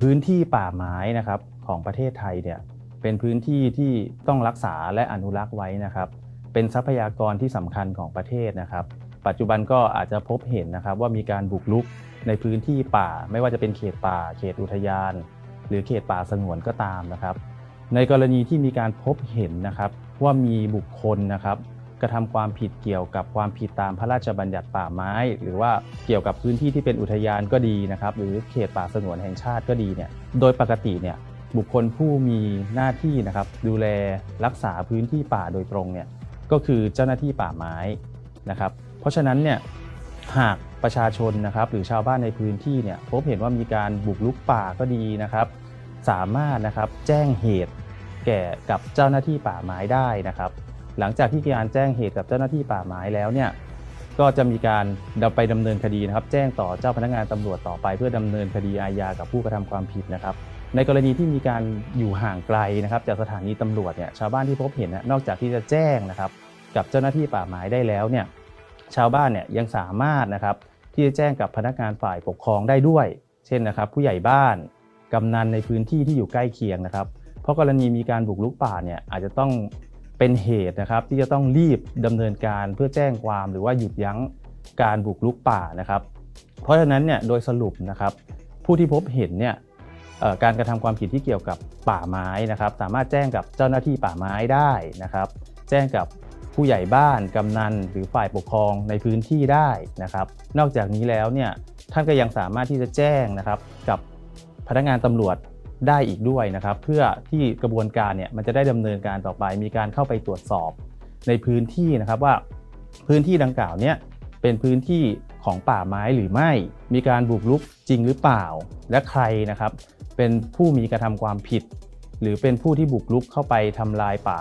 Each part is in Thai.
พื้นที่ป่าไม้นะครับของประเทศไทยเนี่ยเป็นพื้นที่ที่ต้องรักษาและอนุรักษ์ไว้นะครับ เป็นทรัพยากรที่สำคัญของประเทศนะครับ ปัจจุบันก็อาจจะพบเห็นนะครับว่ามีการบุกรุกในพื้นที่ป่า ไม่ว่าจะเป็นเขตป่า เขตอุทยาน หรือเขตป่าสงวนก็ตามนะครับ ในกรณีที่มีการพบเห็นนะครับว่ามีบุคคลนะครับ กระทำความผิดเกี่ยวกับความผิดตามพระราชบัญญัติป่าไม้ หรือว่าเกี่ยวกับพื้นที่ที่เป็นอุทยานก็ดีนะครับ หรือเขตป่าสงวนแห่งชาติก็ดีเนี่ยโดยปกติเนี่ยบุคคลผู้มีหน้าที่นะครับดูแลรักษาพื้นที่ป่าโดยตรงเนี่ยก็คือเจ้าหน้าที่ป่าไม้นะครับ เพราะฉะนั้นเนี่ยหากประชาชนนะครับหรือชาวบ้านในพื้นที่เนี่ยพบเห็นว่ามีการบุกรุกป่าก็ดีนะครับ สามารถนะครับแจ้งเหตุแก่กับเจ้าหน้าที่ป่าไม้ได้นะครับ หลังจากที่มีการแจ้งเหตุกับเจ้าหน้าที่ป่าไม้แล้วเนี่ยก็จะมีการดำไปดำเนินคดีนะครับ แจ้งต่อเจ้าพนักงานตำรวจต่อไปเพื่อดำเนินคดีอาญากับผู้กระทำความผิดนะครับ ในกรณีที่มีการอยู่ห่างไกลนะครับ จากสถานีตำรวจเนี่ยชาวบ้านที่พบเห็นนะนอกจากที่จะแจ้งนะครับ กับเจ้าหน้าที่ป่าไม้ได้แล้วเนี่ยชาวบ้านเนี่ยยังสามารถนะครับที่จะแจ้งกับพนักงานฝ่ายปกครองได้ด้วย เช่นนะครับ ผู้ใหญ่บ้านกำนันในพื้นที่ที่อยู่ใกล้เคียงนะครับ เพราะกรณีมีการบุกรุกป่าเนี่ยอาจจะต้อง เป็นเหตุนะครับที่จะต้องรีบดำเนินการเพื่อแจ้งความหรือว่าหยุดยั้งการบุกรุกป่านะครับ เพราะฉะนั้นเนี่ยโดยสรุปนะครับ ผู้ที่พบเห็นเนี่ยการกระทำความผิดที่เกี่ยวกับป่าไม้นะครับ สามารถแจ้งกับเจ้าหน้าที่ป่าไม้ได้นะครับ แจ้งกับผู้ใหญ่บ้านกำนันหรือฝ่ายปกครองในพื้นที่ได้นะครับ นอกจากนี้แล้วเนี่ยท่านก็ยังสามารถที่จะแจ้งนะครับกับพนักงานตำรวจ ได้อีกด้วยนะครับ เพื่อที่กระบวนการเนี่ยมันจะได้ดำเนินการต่อไป มีการเข้าไปตรวจสอบในพื้นที่นะครับว่าพื้นที่ดังกล่าวเนี่ยเป็นพื้นที่ของป่าไม้หรือไม่ มีการบุกรุกจริงหรือเปล่า และใครนะครับ เป็นผู้มีกระทำความผิด หรือเป็นผู้ที่บุกรุกเข้าไปทำลายป่า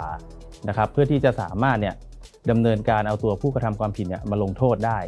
นะครับ เพื่อที่จะสามารถเนี่ยดำเนินการเอาตัวผู้กระทำความผิดเนี่ยมาลงโทษได้